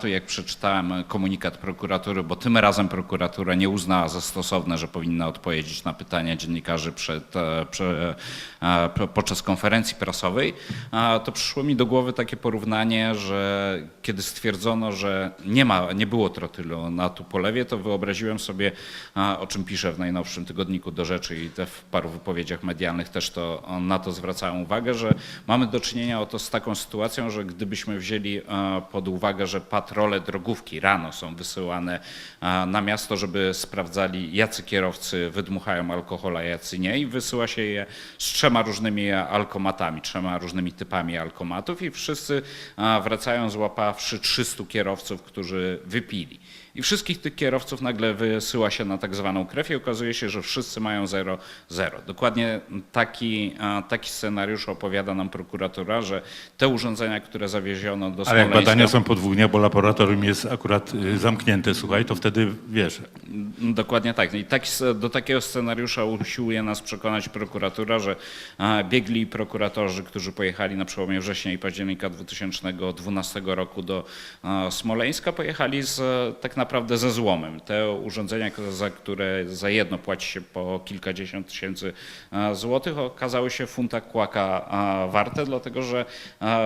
To jak przeczytałem komunikat prokuratury, bo tym razem prokuratura nie uznała za stosowne, że powinna odpowiedzieć na pytania dziennikarzy przed, e, prze, e, po- podczas konferencji prasowej, to przyszło mi do głowy takie porównanie, że kiedy stwierdzono, że nie, ma, nie było trotylu na Tupolewie, to wyobraziłem sobie, o czym piszę w najnowszym tygodniku do rzeczy i w paru wypowiedziach medialnych też to, na to zwracałem uwagę, że mamy do czynienia oto z taką sytuacją, że gdybyśmy wzięli e, pod uwagę, że patrole drogówki rano są wysyłane na miasto, żeby sprawdzali, jacy kierowcy wydmuchają alkohol, a jacy nie i wysyła się je z trzema różnymi alkomatami, trzema różnymi typami alkomatów i wszyscy wracają złapawszy 300 kierowców, którzy wypili. I wszystkich tych kierowców nagle wysyła się na tak zwaną krew i okazuje się, że wszyscy mają 0,0. Dokładnie taki, taki scenariusz opowiada nam prokuratura, że te urządzenia, które zawieziono do Ale jak Smoleńska... badania są po dwóch dniach, bo laboratorium jest akurat y, zamknięte, słuchaj, to wtedy wiesz, Dokładnie tak. I taki, do takiego scenariusza usiłuje nas przekonać prokuratura, że biegli prokuratorzy, którzy pojechali na przełomie września i października 2012 roku do Smoleńska, pojechali z, tak naprawdę ze złomem. Te urządzenia, za które za jedno płaci się po kilkadziesiąt tysięcy złotych, okazały się funta kłaka warte, dlatego że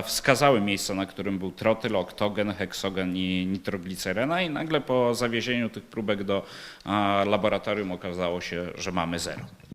wskazały miejsce, na którym był trotyl, oktogen, heksogen i nitroglicerena i nagle po zawiezieniu tych próbek do laboratorium okazało się, że mamy zero.